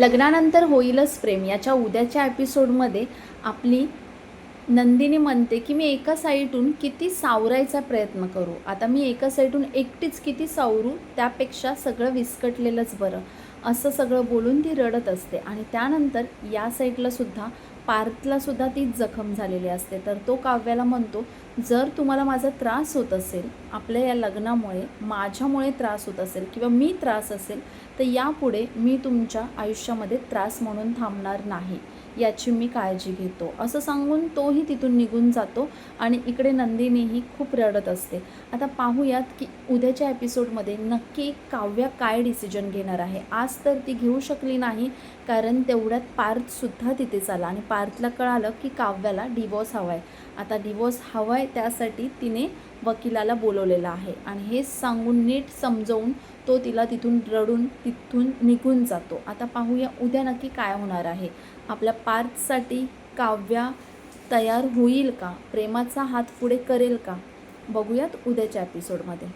लग्नानंतर होईलच प्रेम. याच्या उद्याच्या एपिसोडमध्ये आपली नंदिनी म्हणते की मी एका साईडून किती सावरायचा प्रयत्न करू? आता मी एका साईडून एकटीच किती सावरू? त्यापेक्षा सगळं विस्कटलेलंच बरं. असं सगळं बोलून ती रडत असते. आणि त्यानंतर या साईडलासुद्धा सुद्धा पार्थला सुद्धा तीच जखम झालेली असते. तर तो काव्याला म्हणतो जर तुम्हाला माझा त्रास होत असेल आपल्या या लग्नामुळे माझ्यामुळे त्रास होत असेल किंवा मी त्रास असेल तर यापुढे मी तुमच्या आयुष्यामध्ये त्रास म्हणून थांबणार नाही. याची मी काळजी घेतो. असं सांगून तोही तिथून निघून जातो आणि इकडे नंदिनीही खूप रडत असते. आता पाहूयात की उद्याच्या एपिसोडमध्ये नक्की काव्या काय डिसिजन घेणार आहे. आज तर ती घेऊ शकली नाही कारण तेवढ्यात पार्थसुद्धा तिथे आला आणि पार्थला कळालं की काव्याला डिवोर्स हवा आहे आता डिवोर्स हवा आहे त्यासाठी तिने वकिलाला बोलवलेलं आहे आणि हे सांगून नीट समजवून तो तिला तिथून रडून तिथून निघून जातो. आता पाहूया उद्या नक्की काय होणार आहे. आपल्या पार्थसाठी काव्या तयार होईल का? प्रेमाचा हात पुढे करेल का? बघूयात उद्याच्या एपिसोडमध्ये